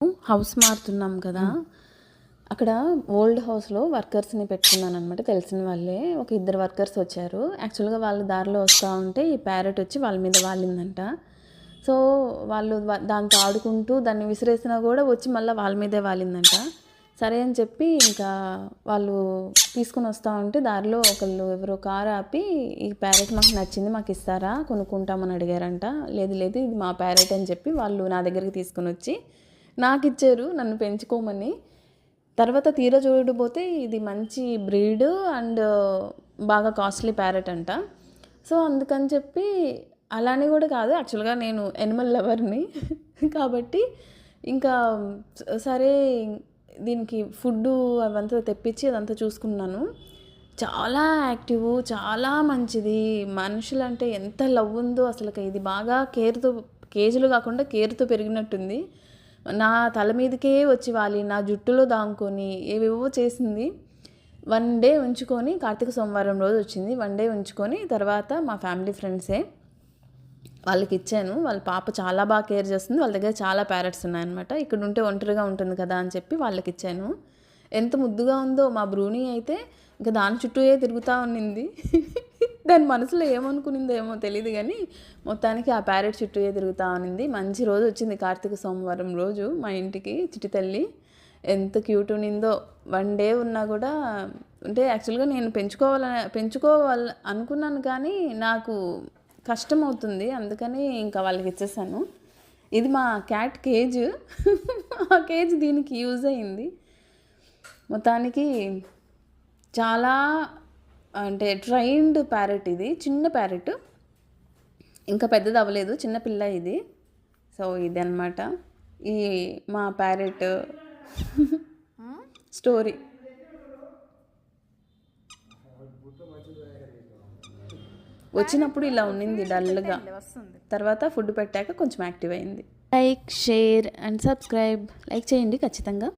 House మారుతున్నాం కదా. అక్కడ old హౌస్లో వర్కర్స్ని పెట్టుకున్నాను అనమాట తెలిసిన వాళ్ళే ఒక ఇద్దరు వర్కర్స్ వచ్చారు. యాక్చువల్గా వాళ్ళు దారిలో వస్తూ ఉంటే ఈ ప్యారెట్ వచ్చి వాళ్ళ మీద వాలిందంట. సో వాళ్ళు దాంతో ఆడుకుంటూ దాన్ని విసిరేసినా కూడా వచ్చి మళ్ళీ వాళ్ళ మీదే వాలిందంట. సరే అని చెప్పి ఇంకా వాళ్ళు తీసుకుని వస్తూ ఉంటే దారిలో ఒకళ్ళు ఎవరో కారు ఆపి ఈ ప్యారెట్ మాకు నచ్చింది మాకు ఇస్తారా కొనుక్కుంటామని అడిగారంట. లేదు లేదు ఇది మా ప్యారెట్ అని చెప్పి వాళ్ళు నా దగ్గరికి తీసుకుని వచ్చి నాకు ఇచ్చారు నన్ను పెంచుకోమని. తర్వాత తీరా చూడబోతే ఇది మంచి బ్రీడ్ అండ్ బాగా కాస్ట్లీ ప్యారెట్ అంట. సో అందుకని చెప్పి అలానే కూడా కాదు యాక్చువల్గా నేను ఎనిమల్ లవర్ని. కాబట్టి ఇంకా సరే దీనికి ఫుడ్ అవంతా తెప్పించి అదంతా చూసుకున్నాను. చాలా యాక్టివ్ చాలా మంచిది. మనుషులంటే ఎంత లవ్ ఉందో అసలు ఇది బాగా కేర్తో కేజీలు కాకుండా కేర్తో పెరిగినట్టుంది. నా తల మీదకే వచ్చి వాలి నా జుట్టులో దాంకొని ఏవేవో చేసింది. వన్ డే ఉంచుకొని కార్తీక సోమవారం రోజు వచ్చింది. వన్ డే ఉంచుకొని తర్వాత మా ఫ్యామిలీ ఫ్రెండ్సే వాళ్ళకి ఇచ్చాను. వాళ్ళ పాప చాలా బాగా కేర్ చేస్తుంది. వాళ్ళ దగ్గర చాలా ప్యారెట్స్ ఉన్నాయన్నమాట. ఇక్కడ ఉంటే ఒంటరిగా ఉంటుంది కదా అని చెప్పి వాళ్ళకి ఇచ్చాను. ఎంత ముద్దుగా ఉందో మా బ్రూని అయితే ఇంకా దాని చుట్టూయే తిరుగుతూ ఉన్నింది దాని మనసులో ఏమనుకునిందో ఏమో తెలియదు కానీ మొత్తానికి ఆ ప్యారెట్ చుట్టూ తిరుగుతూ ఉన్నింది మంచి రోజు వచ్చింది కార్తీక సోమవారం రోజు మా ఇంటికి చిట్టి తల్లి. ఎంత క్యూట్ ఉన్నిందో. వన్ డే ఉన్నా కూడా అంటే యాక్చువల్గా నేను పెంచుకోవాలని పెంచుకోవాలి అనుకున్నాను కానీ నాకు కష్టం అవుతుంది అందుకని ఇంకా వాళ్ళకి ఇచ్చేసాను. ఇది మా క్యాట్ కేజ్ ఆ కేజ్ దీనికి యూజ్ అయింది. మొత్తానికి చాలా అంటే ట్రైన్డ్ ప్యారెట్ ఇది చిన్న ప్యారెట్. ఇంకా పెద్దది అవ్వలేదు చిన్న పిల్ల ఇది. సో ఇది అనమాట ఈ మా ప్యారెట్ స్టోరీ. వచ్చినప్పుడు ఇలా ఉన్నింది డల్గా. తర్వాత ఫుడ్ పెట్టాక కొంచెం యాక్టివ్ అయింది. Like share and subscribe. Like చేయండి ఖచ్చితంగా.